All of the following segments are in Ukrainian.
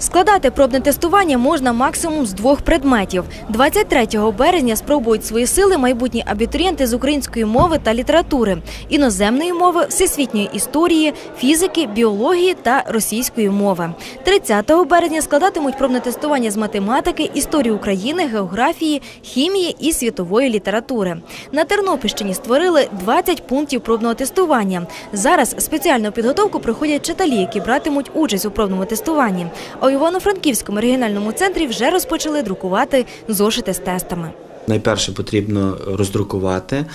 Складати пробне тестування можна максимум з двох предметів. 23 березня спробують свої сили майбутні абітурієнти з української мови та літератури, іноземної мови, всесвітньої історії, фізики, біології та російської мови. 30 березня складатимуть пробне тестування з математики, історії України, географії, хімії і світової літератури. На Тернопільщині створили 20 пунктів пробного тестування. Зараз спеціальну підготовку проходять читалі, які братимуть участь у пробному тестуванні. Івано-Франківському регіональному центрі вже розпочали друкувати зошити з тестами. Найперше потрібно роздрукувати е,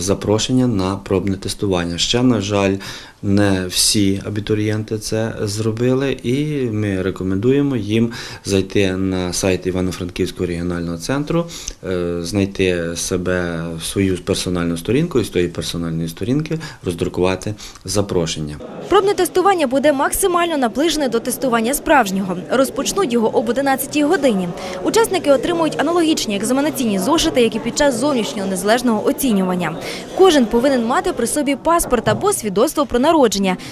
запрошення на пробне тестування. Ще, на жаль, не всі абітурієнти це зробили, і ми рекомендуємо їм зайти на сайт Івано-Франківського регіонального центру, е, знайти себе свою персональну сторінку і з тої персональної сторінки роздрукувати запрошення. Пробне тестування буде максимально наближене до тестування справжнього. Розпочнуть його об 11 годині. Учасники отримують аналогічні екзаменаційні зошити, як і під час зовнішнього незалежного оцінювання. Кожен повинен мати при собі паспорт або свідоцтво про народження,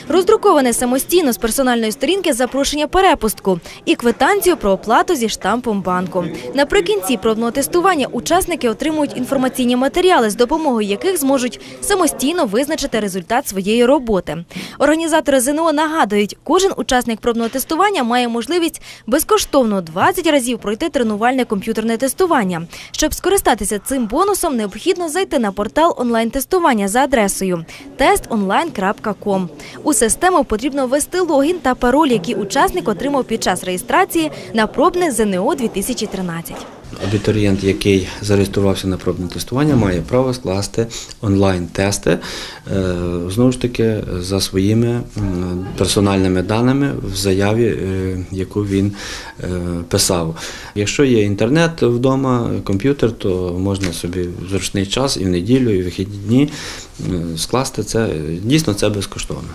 роздруковане самостійно з персональної сторінки запрошення перепустку і квитанцію про оплату зі штампом банку. Наприкінці пробного тестування учасники отримують інформаційні матеріали, з допомогою яких зможуть самостійно визначити результат своєї роботи. Організатори ЗНО нагадують, кожен учасник пробного тестування має можливість безкоштовно 20 разів пройти тренувальне комп'ютерне тестування. Щоб скористатися цим бонусом, необхідно зайти на портал онлайн-тестування за адресою testonline.com. У систему потрібно ввести логін та пароль, який учасник отримав під час реєстрації на пробне ЗНО 2013. Абітурієнт, який зареєструвався на пробне тестування, має право скласти онлайн-тести е, знову ж таки за своїми персональними даними в заяві, е, яку він е, писав. Якщо є інтернет вдома, комп'ютер, то можна собі в зручний час і в неділю, і в вихідні дні скласти це. Дійсно, це безкоштовно.